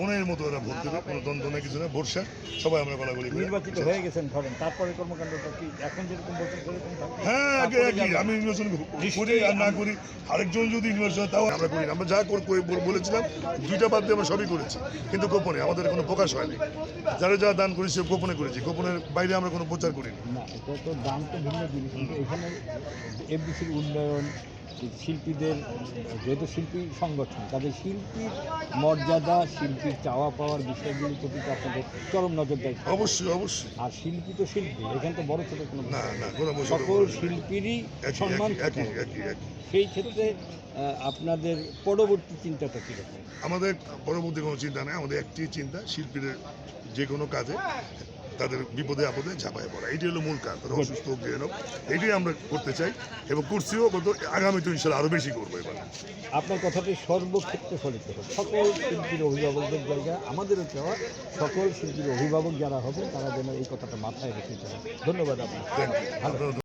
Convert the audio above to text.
মনের মতো ওরা ভোট দেবে কোনো দ্বন্দ্ব নেই কিছু না ভরসা সবাই আমরা গলাগলি করি। নির্বাচিত হয়ে গেছেন ধরেন তারপরে কর্মকাণ্ডটা কি এখন যেরকম বলছেন সেরকম হ্যাঁ আগে একই আমি নির্বাচন করি আর না করি আরেকজন যদি নির্বাচন তাও আমরা করি না। আমরা যা বলেছিলাম দুইটা বাদ দিয়ে আমরা সবই করেছি কিন্তু গোপনে আমাদের কোনো প্রকাশ হয়নি। যারা যা দান করেছি গোপনে করেছি গোপনের বাইরে আমরা কোনো প্রচার করিনি। না তো দাম তো ভিন্ন জিনিস কিন্তু এখানে এফডিসির উন্নয়ন শিল্পীদের যেহেতু শিল্পী সংগঠন তাদের শিল্পীর মর্যাদা শিল্পীর চাওয়া পাওয়ার বিষয়গুলির প্রতি আপনাদের চরম নজর দেয় অবশ্যই অবশ্যই। আর শিল্পী তো শিল্পী এখানে তো বড় ছোট কোনো সকল শিল্পীরই সম্মান সেই ক্ষেত্রে আপনাদের পরবর্তী চিন্তাটা কীরকম? আমাদের পরবর্তী কোনো চিন্তা নেই আমাদের একটি চিন্তা শিল্পীদের যে কোনো কাজে তাদের বিপদে আপদে ঝাঁপায় পড়া। এটি হলো মূল কাজ। তাদের অসুস্থ হোক যে হোক এটাই আমরা করতে চাই এবং করছিও গত আগামী তো ইনশাল্লাহ আরও বেশি করব এবার। আপনার কথাটি সর্বক্ষেত্রে ফলিত হবে। সকল শিল্পীর অভিভাবকদের জায়গা আমাদেরও চাওয়া সকল শিল্পীর অভিভাবক যারা হবে তারা যেন এই কথাটা মাথায় রেখে ধন্যবাদ আপনারা